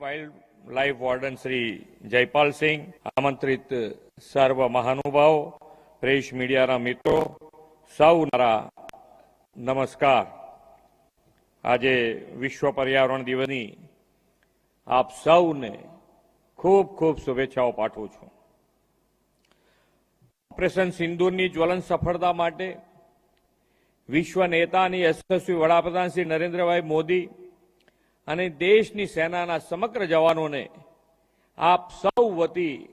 Wild life warden Shri Jaypal Singh આમંત્રિત સર્વ મહાનુભાવો પ્રેસ મીડિયાના મિત્રો, સૌ મારા નમસ્કાર. આજે વિશ્વ પર્યાવરણ દિવસની આપ સૌને ખૂબ ખૂબ શુભેચ્છાઓ પાઠવું છું. ઓપરેશન સિંદૂરની જ્વલન સફળતા માટે વિશ્વ નેતાની યશસ્વી વડાપ્રધાન શ્રી નરેન્દ્રભાઈ મોદી અને દેશની સેનાના સમગ્ર જવાનોને આપ સૌ વતી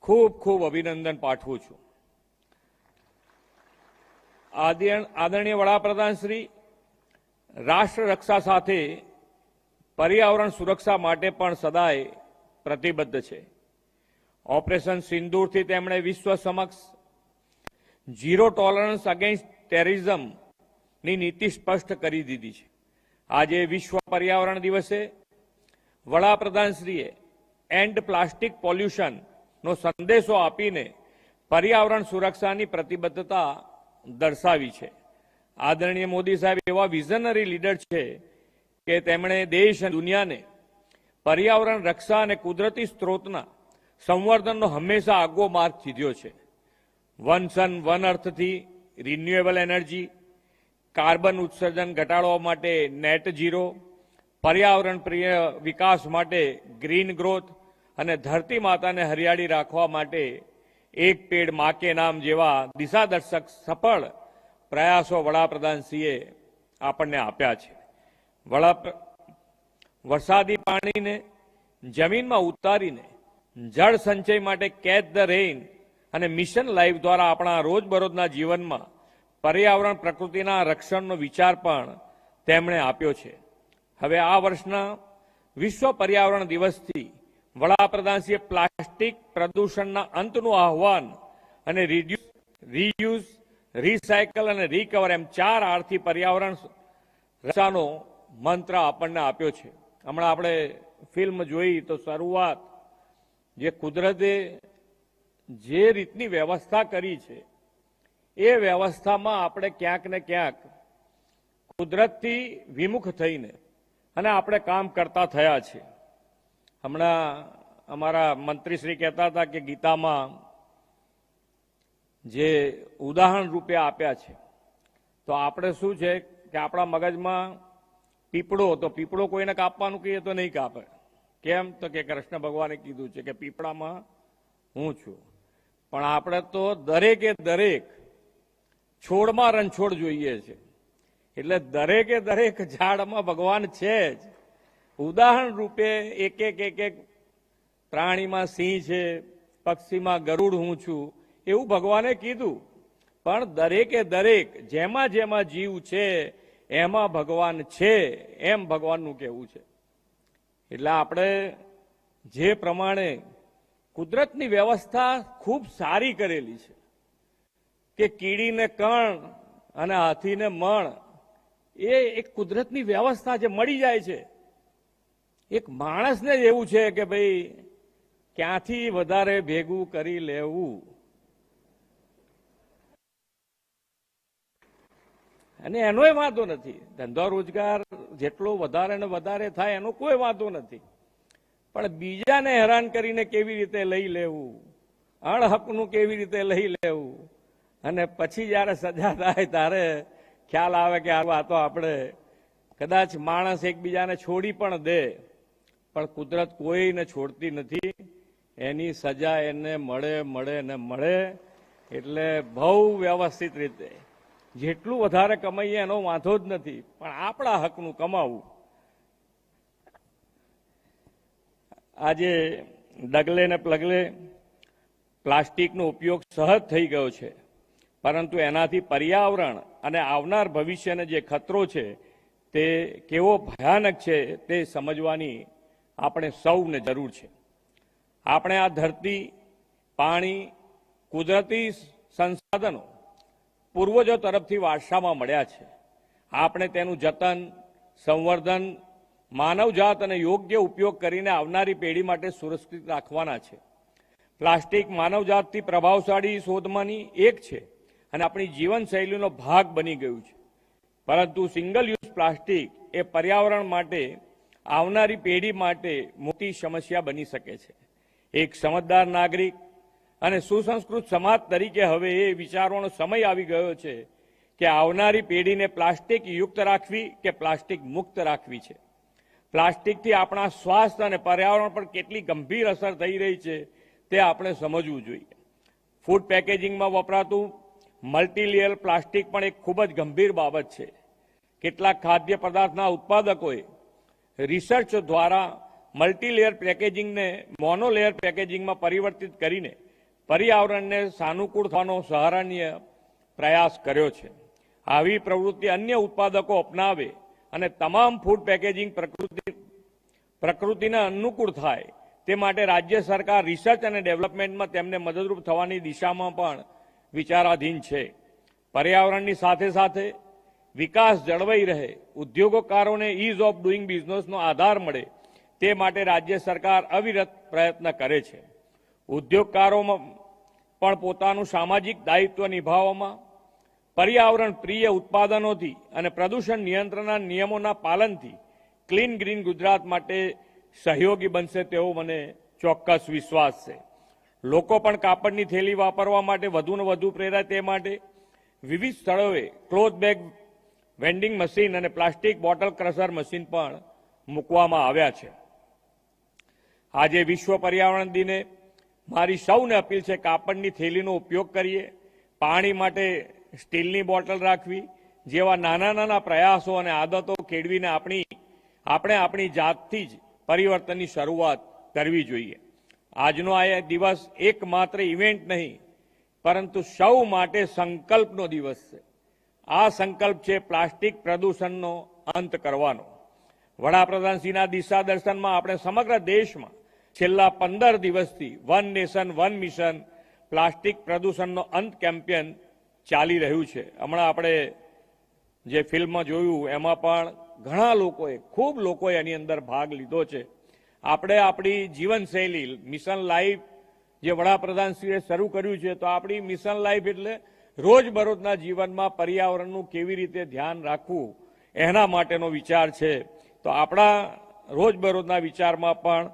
ખૂબ ખૂબ અભિનંદન પાઠવું છું. આદિ- આદરણીય વડાપ્રધાન શ્રી, રાષ્ટ્ર સાથે પર્યાવરણ સુરક્ષા માટે પણ સદાય પ્રતિબદ્ધ છે. ઓપરેશન સિંદૂરથી તેમણે વિશ્વ સમક્ષ ઝીરો ટોલરન્સ અગેન્સ્ટ ટેરરિઝમની નીતિ સ્પષ્ટ કરી દીધી છે. આજે વિશ્વ પર્યાવરણ દિવસે વડાપ્રધાનશ્રીએ એન્ડ પ્લાસ્ટિક પોલ્યુશનનો સંદેશો આપીને પર્યાવરણ સુરક્ષાની પ્રતિબદ્ધતા દર્શાવી છે. આદરણીય મોદી સાહેબ, એવા વિઝનરી લીડર છે કે તેમણે દેશ અને દુનિયાને પર્યાવરણ, રક્ષા અને કુદરતી સ્ત્રોતના સંવર્ધનનો હંમેશા આગવો માર્ગ ચીધ્યો છે. વન સન, વન અર્થથી રિન્યુએબલ એનર્જી કાર્બન ઉત્સર્જન ઘટાડવા માટે નેટ ઝીરો, પર્યાવરણ પ્રિય વિકાસ માટે ગ્રીન ગ્રોથ અને ધરતી માતાને હરિયાળી રાખવા માટે એક પેડ મા કે નામ જેવા દિશાદર્શક સફળ પ્રયાસો વડાપ્રધાનશ્રીએ આપણને આપ્યા છે. વડા વરસાદી પાણીને, જમીનમાં ઉતારીને, જળ સંચય માટે કેચ ધ રેઇન અને મિશન લાઈફ દ્વારા આપણા રોજબરોજના જીવનમાં પર્યાવરણ પ્રકૃતિના રક્ષણનો વિચાર પણ તેમણે આપ્યો છે. હવે આ વર્ષના વિશ્વ પર્યાવરણ દિવસથી વડાપ્રધાનશ્રીએ પ્લાસ્ટિક પ્રદૂષણના અંતનું આહવાન અને રિડ્યુસ રીયુઝ રીસાયકલ અને રિકવર એમ ચાર આરથી પર્યાવરણ રક્ષાનો મંત્ર આપણને આપ્યો છે. હમણાં આપણે ફિલ્મ જોઈ તો શરૂઆત જે કુદરતે જે રીતની વ્યવસ્થા કરી છે એ વ્યવસ્થામાં આપણે ક્યાંક ને ક્યાંક કુદરતથી વિમુખ થઈને અને આપણે કામ કરતા થયા છે. હમણાં અમારા મંત્રીશ્રી કહેતા હતા કે ગીતામાં જે ઉદાહરણ રૂપે આપ્યા છે, તો આપણે શું છે કે આપણા મગજમાં પીપળો તો પીપળો કોઈને કાપવાનું કહીએ તો નહીં કાપે. કેમ? તો કે કૃષ્ણ ભગવાને કીધું છે કે પીપળામાં હું છું. પણ આપણે તો દરેકે દરેક છોડમાં રણછોડ જોઈએ છે. એટલે દરેકે દરેક ઝાડમાં ભગવાન છે જ. ઉદાહરણ રૂપે એક એક એક એક પ્રાણીમાં સિંહ છે, પક્ષીમાં ગરુડ હું છું, એવું ભગવાને કીધું. પણ દરેકે દરેક જેમાં જેમાં જીવ છે, એમાં ભગવાન છે, એમ ભગવાનનું કહેવું છે. એટલે આપણે જે પ્રમાણે કુદરતની વ્યવસ્થા ખૂબ સારી કરેલી છે. કે કીડીને કણ અને હાથીને મણ, એ એક કુદરતની વ્યવસ્થા જે મળી જાય છે. એક માણસને જ એવું છે કે ભાઈ, ક્યાંથી વધારે ભેગું કરી લેવું? અને એનોય વાંધો નથી. ધંધો રોજગાર જેટલો વધારે ને વધારે થાય એનો કોઈ વાંધો નથી. પણ બીજાને હેરાન કરીને કેવી રીતે લઈ લેવું? અણહકનું કેવી રીતે લઈ લેવું? અને પછી જ્યારે સજા થાય ત્યારે ખ્યાલ આવે કે આ તો આપણે કદાચ માણસ એકબીજાને છોડી પણ દે, પણ કુદરત કોઈને છોડતી નથી. એની સજા એને મળે મળે ને મળે એટલે બહુ વ્યવસ્થિત રીતે. જેટલું વધારે કમાઈએ એનો વાંધો જ નથી, પણ આપણા હકનું કમાવું. આજે ડગલે ને પ્લગલે પ્લાસ્ટિકનો ઉપયોગ સહજ થઈ ગયો છે. પરંતુ એનાથી પર્યાવરણ અને આવનાર ભવિષ્યને જે ખતરો છે, તે કેવો ભયાનક છે, તે સમજવાની આપણે સૌને જરૂર છે. આપણે આ ધરતી, પાણી, કુદરતી સંસાધનો પૂર્વજો તરફથી વારસામાં મળ્યા છે. આપણે તેનું જતન, સંવર્ધન, માનવજાત અને યોગ્ય ઉપયોગ કરીને આવનારી પેઢી માટે સુરક્ષિત રાખવાના છે. પ્લાસ્ટિક માનવજાતથી પ્રભાવશાળી શોધમાંની એક છે. અને આપણી જીવનશૈલીનો ભાગ બની ગયું છે. પરંતુ સિંગલ યુઝ પ્લાસ્ટિક એ પર્યાવરણ માટે, આવનારી પેઢી માટે મોટી સમસ્યા બની શકે છે. એક સમજદાર નાગરિક અને સુસંસ્કૃત સમાજ તરીકે હવે એ વિચારવાનો સમય આવી ગયો છે કે આવનારી પેઢીને પ્લાસ્ટિક યુક્ત રાખવી કે પ્લાસ્ટિક મુક્ત રાખવી છે. પ્લાસ્ટિકથી આપણા સ્વાસ્થ્ય અને પર્યાવરણ પર કેટલી ગંભીર અસર થઈ રહી છે તે આપણે સમજવું જોઈએ. ફૂડ પેકેજિંગમાં વપરાતું મલ્ટીલેયર પ્લાસ્ટિક પણ એક ખૂબ જ ગંભીર બાબત છે. કેટલાક ખાદ્ય પદાર્થના ઉત્પાદકોએ રિસર્ચ દ્વારા મલ્ટીલેયર પેકેજિંગને મોનોલેયર પેકેજિંગમાં પરિવર્તિત કરીને પર્યાવરણને સાનુકૂળ થવાનો સહારણીય પ્રયાસ કર્યો છે. આવી પ્રવૃત્તિ અન્ય ઉત્પાદકો અપનાવે અને તમામ ફૂડ પેકેજિંગ પ્રકૃતિ, પ્રકૃતિને અનુકૂળ થાય તે માટે રાજ્ય સરકાર રિસર્ચ અને ડેવલપમેન્ટમાં તેમને મદદરૂપ થવાની દિશામાં પણ વિચારાધીન છે. પર્યાવરણની સાથે સાથે વિકાસ જળવાઈ રહે, ઉદ્યોગકારોને ઇઝ ઓફ ડુઈંગ બિઝનેસનો આધાર મળે, તે માટે રાજ્ય સરકાર અવિરત પ્રયત્ન કરે છે. ઉદ્યોગકારોમાં પણ પોતાનું સામાજિક દાયિત્વ નિભાવવામાં, પર્યાવરણ પ્રિય ઉત્પાદનોથી અને પ્રદૂષણ નિયંત્રણના નિયમોના પાલનથી ક્લીન ગ્રીન ગુજરાત માટે સહયોગી બનશે તેવો મને ચોક્કસ વિશ્વાસ છે. લોકો પણ કાપડની થેલી વાપરવા માટે વધુને વધુ પ્રેરાય તે માટે વિવિધ સ્થળોએ ક્લોથ બેગ વેન્ડિંગ મશીન અને પ્લાસ્ટિક બોટલ ક્રશર મશીન પણ મૂકવામાં આવ્યા છે. આજે વિશ્વ પર્યાવરણ દિને મારી સૌને અપીલ છે કાપડની થેલીનો ઉપયોગ કરીએ, પાણી માટે સ્ટીલની બોટલ રાખવી, જેવા નાના નાના પ્રયાસો અને આદતો કેળવીને આપણી, આપણે આપણી જાતથી જ પરિવર્તનની શરૂઆત કરવી જોઈએ. આજનો આ દિવસ એકમાત્ર ઇવેન્ટ નહીં, પરંતુ સૌ માટે સંકલ્પનો દિવસ છે. આ સંકલ્પ છે પ્લાસ્ટિક પ્રદૂષણનો અંત કરવાનો. વડાપ્રધાનશ્રીના દિશા દર્શનમાં આપણે સમગ્ર દેશમાં છેલ્લા પંદર દિવસથી one nation, one mission plastic પ્રદૂષણનો અંત કેમ્પેન ચાલી રહ્યું છે. હમણાં આપણે જે ફિલ્મ જોયું, એમાં પણ ઘણા લોકોએ, ખૂબ લોકોએ એની અંદર ભાગ લીધો છે. આપણે આપણી જીવનશૈલી મિશન લાઈફ જે વડાપ્રધાનશ્રીએ શરૂ કર્યું છે, તો આપણી મિશન લાઈફ એટલે રોજબરોજના જીવનમાં પર્યાવરણનું કેવી રીતે ધ્યાન રાખવું, એના માટેનો વિચાર છે. તો આપણા રોજબરોજના વિચારમાં પણ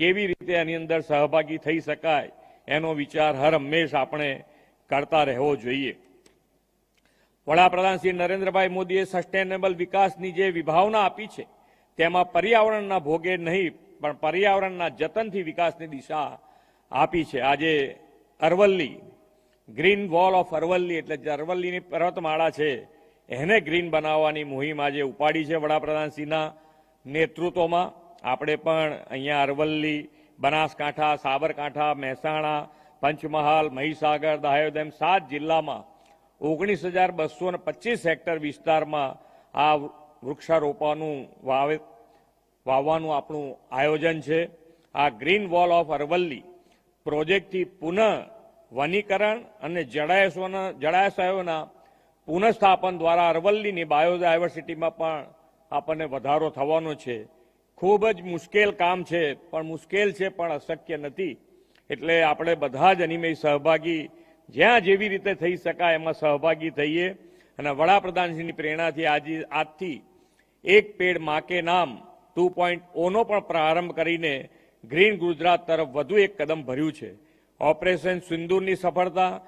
કેવી રીતે એની અંદર સહભાગી થઈ શકાય, એનો વિચાર હર હંમેશ આપણે કરતા રહેવો જોઈએ. વડાપ્રધાન શ્રી નરેન્દ્રભાઈ મોદીએ સસ્ટેનેબલ વિકાસની જે વિભાવના આપી છે, તેમાં પર્યાવરણના ભોગે નહીં પણ પર્યાવરણના જતનથી વિકાસની દિશા આપી છે. આજે Aravalli, green wall of Aravalli એટલે જે અરવલ્લીની પર્વતમાળા છે, એને ગ્રીન બનાવવાની મુહિમ આજે ઉપાડી છે વડાપ્રધાનશ્રીના નેતૃત્વમાં. આપણે પણ અહીંયા અરવલ્લી, બનાસકાંઠા, સાબરકાંઠા, મહેસાણા, પંચમહાલ, મહીસાગર, દાહોદ એમ સાત જિલ્લામાં ઓગણીસ હજાર બસો ને પચીસ હેક્ટર વિસ્તારમાં આ વૃક્ષારોપણનું વાવે વાવવાનું આપણું આયોજન છે. આ ગ્રીન વોલ ઓફ અરવલ્લી પ્રોજેક્ટથી પુનઃ વનીકરણ અને જળાશયોના જળાશયોના પુનઃસ્થાપન દ્વારા અરવલ્લીની બાયોડાયવર્સિટીમાં પણ આપણને વધારો થવાનો છે. ખૂબ જ મુશ્કેલ કામ છે, પણ મુશ્કેલ છે, પણ અશક્ય નથી. એટલે આપણે બધા જ અનિમય સહભાગી જ્યાં જેવી રીતે થઈ શકાય એમાં સહભાગી થઈએ. અને વડાપ્રધાનશ્રીની પ્રેરણાથી આજે, આજથી એક પેડ માકે નામ ટુ પોઈન્ટ ઓનો પણ પ્રારંભ કરીને ગ્રીન ગુજરાત તરફ વધુ એક કદમ ભર્યું છે. ઓપરેશન સિંદૂરની સફળતા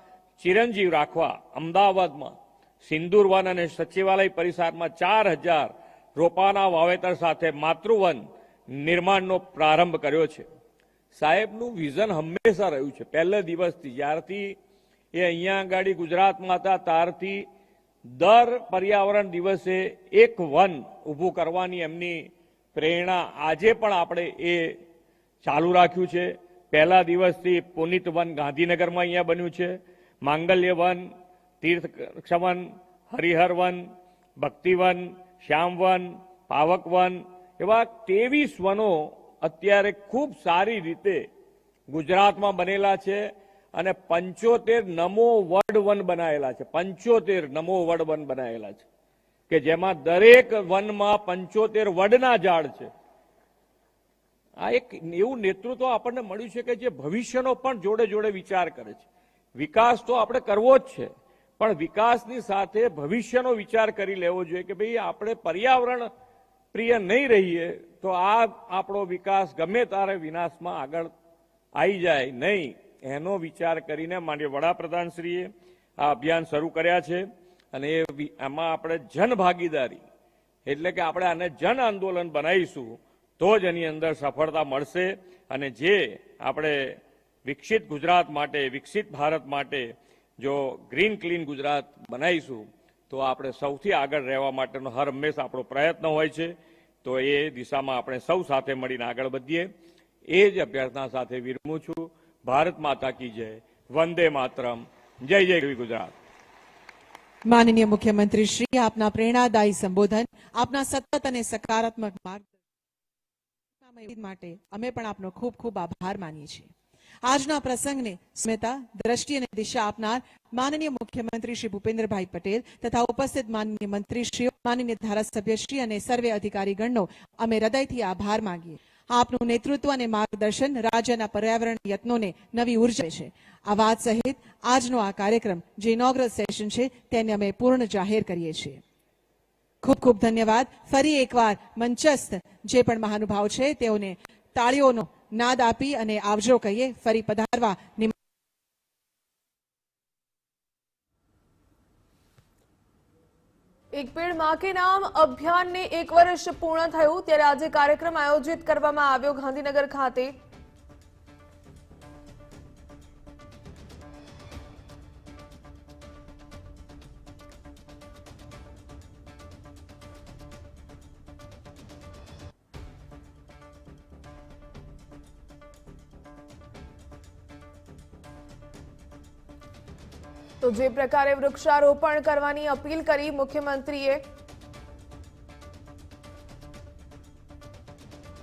ચિરંજીવ રાખવા અમદાવાદમાં સિંદૂર વન અને સચિવાલય પરિસરમાં ચાર હજાર રોપાના વાવેતર સાથે માતૃવન નિર્માણનો પ્રારંભ કર્યો છે. સાહેબનું વિઝન હંમેશા રહ્યું છે. પહેલે દિવસથી, જ્યારથી એ અહીંયા આગળ ગુજરાતમાં હતા, ત્યારથી દર પર્યાવરણ દિવસે એક વન ઊભું કરવાની એમની પ્રેરણા આજે પણ આપણે એ ચાલુ રાખ્યું છે. પહેલા દિવસથી પુનિત વન ગાંધીનગરમાં અહીંયા બન્યું છે. માંગલ્ય વન તીર્થક્ષવન વન હરિહર વન ભક્તિવન શ્યામવન પાવક વન એવા ત્રેવીસ વનો અત્યારે ખૂબ સારી રીતે ગુજરાતમાં બનેલા છે અને પંચોતેર નમો વડ વન બનાવેલા છે. પંચોતેર નમો વડ વન બનાવેલા છે. કે જેમાં દરેક વનમાં પંચોતેર વડના ઝાડ છે. આ એક એવું નેતૃત્વ આપણને મળ્યું છે કે જે ભવિષ્યનો પણ જોડે જોડે વિચાર કરે છે. વિકાસ તો આપણે કરવો જ છે, પણ વિકાસની સાથે ભવિષ્યનો વિચાર કરી લેવો જોઈએ કે ભાઈ આપણે પર્યાવરણ પ્રિય નહીં રહીએ, તો આ આપણો વિકાસ ગમે તારે વિનાશમાં આગળ આવી જાય નહીં. એનો વિચાર કરીને માન્ય વડાપ્રધાનશ્રીએ આ અભિયાન શરૂ કર્યા છે. અને એ એમાં આપણે જન ભાગીદારી, એટલે કે આપણે આને જન આંદોલન બનાવીશું, તો જ એની અંદર સફળતા મળશે અને જે આપણે વિકસિત ગુજરાત માટે, વિકસિત ભારત માટે જો ગ્રીન ક્લીન ગુજરાત બનાવીશું, તો આપણે સૌથી આગળ રહેવા માટેનો હર હંમેશ આપણો પ્રયત્ન હોય છે. તો એ દિશામાં આપણે સૌ સાથે મળીને આગળ વધીએ. એ જ અભ્યર્થના સાથે વિરમું છું. ભારત માતા કી જય. વંદે માતરમ. જય જય ગુજરાત. માનનીય મુખ્યમંત્રી શ્રી, આપના પ્રેરણાદાયી સંબોધન, આપના સતત અને સકારાત્મક માર્ગદર્શન માટે અમે પણ આપનો ખૂબ ખૂબ આભાર માનીએ છીએ. આજના પ્રસંગને સ્મિતા, દ્રષ્ટિ અને દિશા આપનાર માનનીય મુખ્યમંત્રી શ્રી ભૂપેન્દ્રભાઈ પટેલ તથા ઉપસ્થિત માનનીય મંત્રીશ્રીઓ, માનનીય ધારાસભ્યશ્રી અને સર્વે અધિકારીગણનો અમે હૃદયથી આભાર માંગીએ આપનું નેતૃત્વ અને માર્ગદર્શન રાજ્યના પર્યાવરણ યત્નોને નવી ઊર્જા છે. આ વાત સહિત આજનો આ કાર્યક્રમ જે ઇનોગ્રલ સેશન છે તેને અમે પૂર્ણ જાહેર કરીએ છીએ. ખૂબ ખૂબ ધન્યવાદ. ફરી એકવાર મંચસ્થ જે પણ મહાનુભાવ છે તેઓને તાળીઓનો નાદ આપી અને આવજો કહીએ. ફરી પધારવા એક પેડમાં કે નામ અભિયાનને એક વર્ષ પૂર્ણ થયું, ત્યારે આજે કાર્યક્રમ આયોજિત કરવામાં આવ્યો ગાંધીનગર ખાતે. તો જે પ્રકારે વૃક્ષારોપણ કરવાની અપીલ કરી મુખ્યમંત્રીએ